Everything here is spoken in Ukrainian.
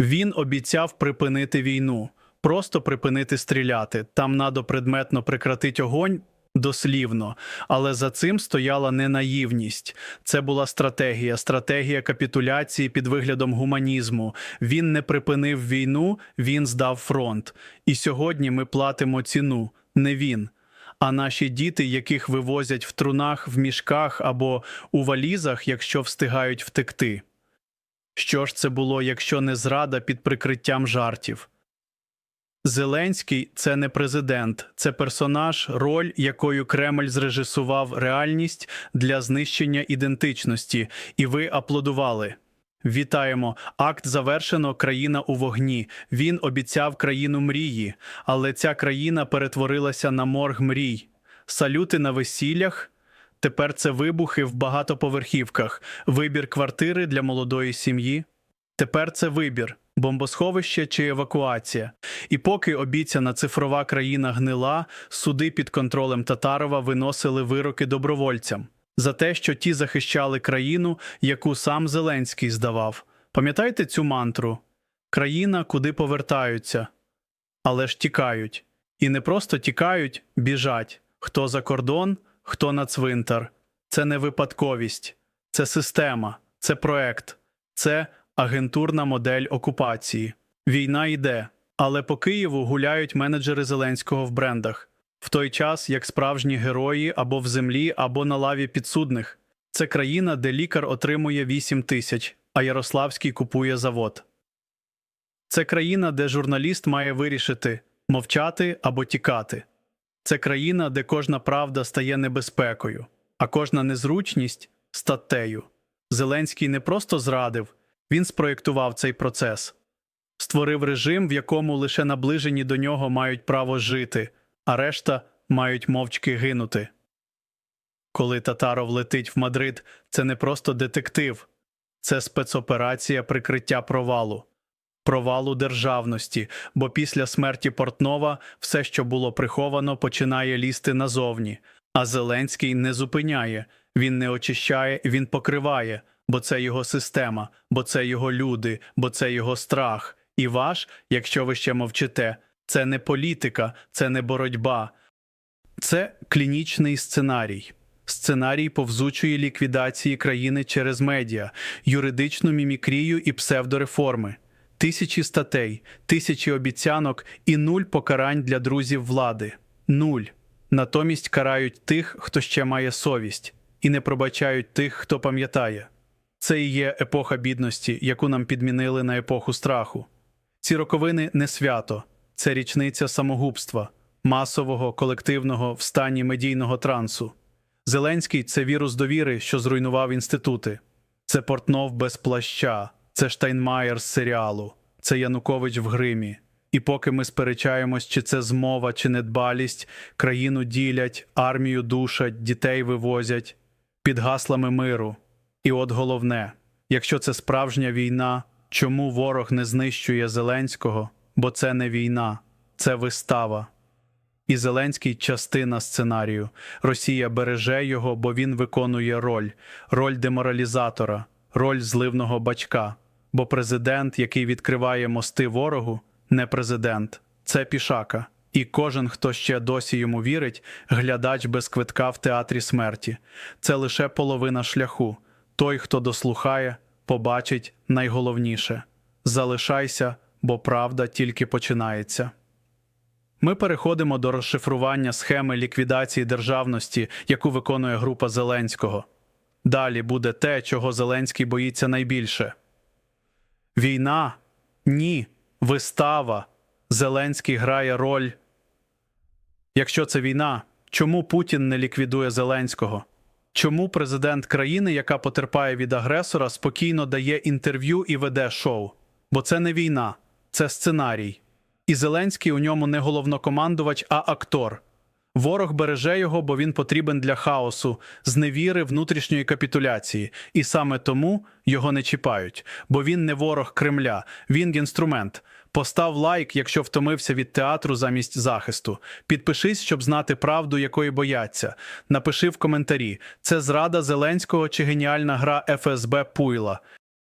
Він обіцяв припинити війну, просто припинити стріляти. Там надо предметно прекратити огонь. Дослівно, але за цим стояла не наївність. Це була стратегія, стратегія капітуляції під виглядом гуманізму. Він не припинив війну, він здав фронт. І сьогодні ми платимо ціну. Не він, а наші діти, яких вивозять в трунах, в мішках або у валізах, якщо встигають втекти. Що ж це було, якщо не зрада під прикриттям жартів? Зеленський це не президент, це персонаж, роль, якою Кремль зрежисував реальність для знищення ідентичності, і ви аплодували. Вітаємо! Акт завершено. Країна у вогні. Він обіцяв країну мрії, але ця країна перетворилася на морг мрій. Салюти на весіллях. Тепер це вибухи в багатоповерхівках, вибір квартири для молодої сім'ї. Тепер це вибір бомбосховище чи евакуація. І поки обіцяна цифрова країна гнила, суди під контролем Татарова виносили вироки добровольцям за те, що ті захищали країну, яку сам Зеленський здавав. Пам'ятаєте цю мантру? Країна, куди повертаються, але ж тікають. І не просто тікають, біжать. Хто за кордон, хто на цвинтар. Це не випадковість, це система, це проект, це агентурна модель окупації. Війна йде, але по Києву гуляють менеджери Зеленського в брендах, в той час як справжні герої або в землі, або на лаві підсудних. Це країна, де лікар отримує 8 тисяч, а Ярославський купує завод. Це країна, де журналіст має вирішити мовчати або тікати. Це країна, де кожна правда стає небезпекою, а кожна незручність статтею. Зеленський не просто зрадив, він спроєктував цей процес, створив режим, в якому лише наближені до нього мають право жити, а решта мають мовчки гинути. Коли Татаров летить в Мадрид, це не просто детектив, це спецоперація прикриття провалу, провалу державності, бо після смерті Портнова все, що було приховано, починає лізти назовні. А Зеленський не зупиняє, він не очищає, він покриває, бо це його система, бо це його люди, бо це його страх. І ваш, якщо ви ще мовчите, це не політика, це не боротьба, це клінічний сценарій. Сценарій повзучої ліквідації країни через медіа, юридичну мімікрію і псевдореформи, тисячі статей, тисячі обіцянок і нуль покарань для друзів влади. Нуль. Натомість карають тих, хто ще має совість, і не пробачають тих, хто пам'ятає. Це і є епоха бідності, яку нам підмінили на епоху страху. Ці роковини не свято, це річниця самогубства, масового, колективного в стані медійного трансу. Зеленський це вірус довіри, що зруйнував інститути. Це Портнов без плаща, це Штайнмаєр з серіалу, це Янукович в гримі. І поки ми сперечаємось, чи це змова, чи недбалість, країну ділять, армію душать, дітей вивозять під гаслами миру. І от головне, якщо це справжня війна, чому ворог не знищує Зеленського? Бо це не війна, це вистава. І Зеленський частина сценарію. Росія береже його, бо він виконує роль, роль деморалізатора, роль зливного бачка. Бо президент, який відкриває мости ворогу, не президент, це пішака. І кожен, хто ще досі йому вірить, глядач без квитка в театрі смерті. Це лише половина шляху. Той, хто дослухає, побачить найголовніше залишайся, бо правда тільки починається. Ми переходимо до розшифрування схеми ліквідації державності, яку виконує група Зеленського. Далі буде те, чого Зеленський боїться найбільше. Війна? Ні. Вистава. Зеленський грає роль. Якщо це війна, чому Путін не ліквідує Зеленського? Чому президент країни, яка потерпає від агресора, спокійно дає інтерв'ю і веде шоу? Бо це не війна, це сценарій. І Зеленський у ньому не головнокомандувач, а актор. Ворог береже його, бо він потрібен для хаосу, зневіри внутрішньої капітуляції, і саме тому його не чіпають, бо він не ворог Кремля, він інструмент. Постав лайк, якщо втомився від театру замість захисту. Підпишись, щоб знати правду, якої бояться. Напиши в коментарі: це зрада Зеленського чи геніальна гра ФСБ Пуйла.